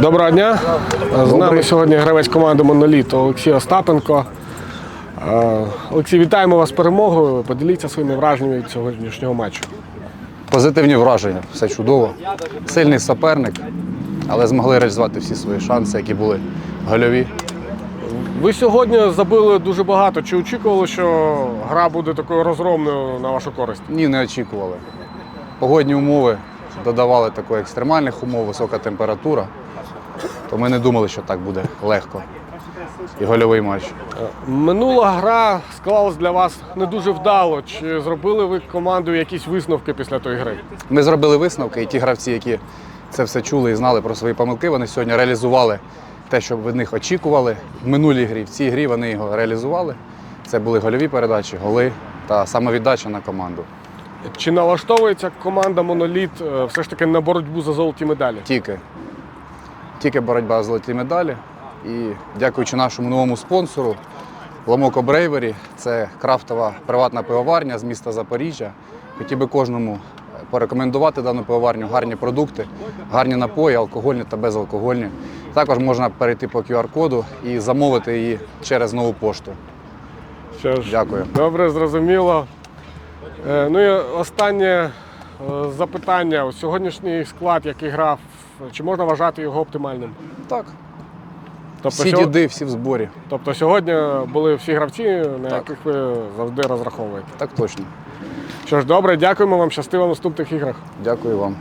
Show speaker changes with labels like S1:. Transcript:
S1: Доброго дня. З нами сьогодні гравець команди Моноліт Олексій Остапенко. Е, Олексій, вітаємо вас з перемогою. Поділіться своїми враженнями від сьогоднішнього матчу.
S2: Позитивні враження, все чудово. Сильний суперник, але змогли реалізувати всі свої шанси, які були гольові.
S1: Ви сьогодні забили дуже багато. Чи очікували, що гра буде такою розгромною на вашу користь?
S2: Ні, не очікували. Погодні умови додавали такої екстремальних умов, висока температура. То ми не думали, що так буде легко. І гольовий матч.
S1: Минула гра склалась для вас не дуже вдало. Чи зробили ви командою якісь висновки після тої гри?
S2: Ми зробили висновки, і ті гравці, які це все чули і знали про свої помилки, вони сьогодні реалізували те, що від них очікували. В минулій грі, в цій грі вони його реалізували. Це були гольові передачі, голи та самовіддача на команду.
S1: Чи налаштовується команда Моноліт е, все ж таки на боротьбу за золоті медалі?
S2: Тільки. Тільки боротьба за золоті медалі. І дякуючи нашому новому спонсору Ламоко Брейвері, це крафтова приватна пивоварня з міста Запоріжжя. Хотів би кожному е, порекомендувати дану пивоварню, гарні продукти, гарні напої, алкогольні та безалкогольні. Також можна перейти по QR-коду і замовити її через нову пошту.
S1: Що ж,
S2: Дякую.
S1: Добре, зрозуміло. Е, Ну і останнє запитання. Ось Сьогоднішній склад, який грав, чи можна вважати його оптимальним?
S2: Так,
S1: Тобто,
S2: всі
S1: сьогодні,
S2: діди, всі в зборі.
S1: тобто сьогодні були всі гравці, на
S2: Так.
S1: яких ви завжди розраховуєте.
S2: Так точно.
S1: Що ж, добре, дякуємо вам, щастиво в наступних іграх.
S2: Дякую вам.